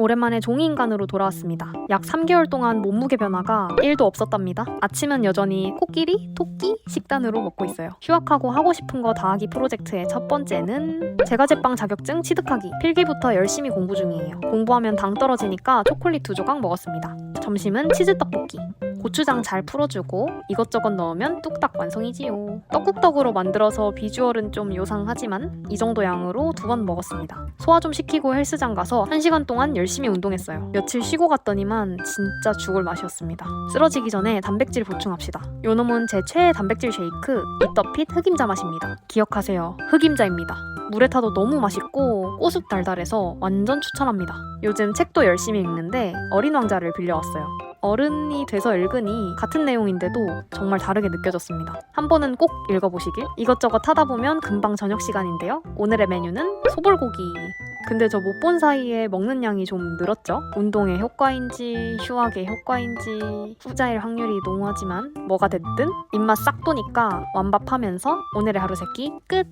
오랜만에 종이인간으로 돌아왔습니다. 약 3개월 동안 몸무게 변화가 1도 없었답니다. 아침은 여전히 코끼리, 토끼 식단으로 먹고 있어요. 휴학하고 하고 싶은 거 다 하기 프로젝트의 첫 번째는 제과제빵 자격증 취득하기. 필기부터 열심히 공부 중이에요. 공부하면 당 떨어지니까 초콜릿 두 조각 먹었습니다. 점심은 치즈 떡볶이. 고추장 잘 풀어주고 이것저것 넣으면 뚝딱 완성이지요. 떡국떡으로 만들어서 비주얼은 좀 요상하지만 이 정도 양으로 두 번 먹었습니다. 소화 좀 시키고 헬스장 가서 1시간 동안 열심히 운동했어요. 며칠 쉬고 갔더니만 진짜 죽을 맛이었습니다. 쓰러지기 전에 단백질 보충합시다. 요놈은 제 최애 단백질 쉐이크 이더핏 흑임자 맛입니다. 기억하세요. 흑임자입니다. 물에 타도 너무 맛있고 꼬숩 달달해서 완전 추천합니다. 요즘 책도 열심히 읽는데 어린 왕자를 빌려왔어요. 어른이 돼서 읽으니 같은 내용인데도 정말 다르게 느껴졌습니다. 한 번은 꼭 읽어보시길. 이것저것 하다 보면 금방 저녁 시간인데요. 오늘의 메뉴는 소불고기. 근데 저 못 본 사이에 먹는 양이 좀 늘었죠? 운동의 효과인지 휴학의 효과인지 후자일 확률이 농후하지만 뭐가 됐든 입맛 싹 도니까 완밥하면서 오늘의 하루 세끼 끝!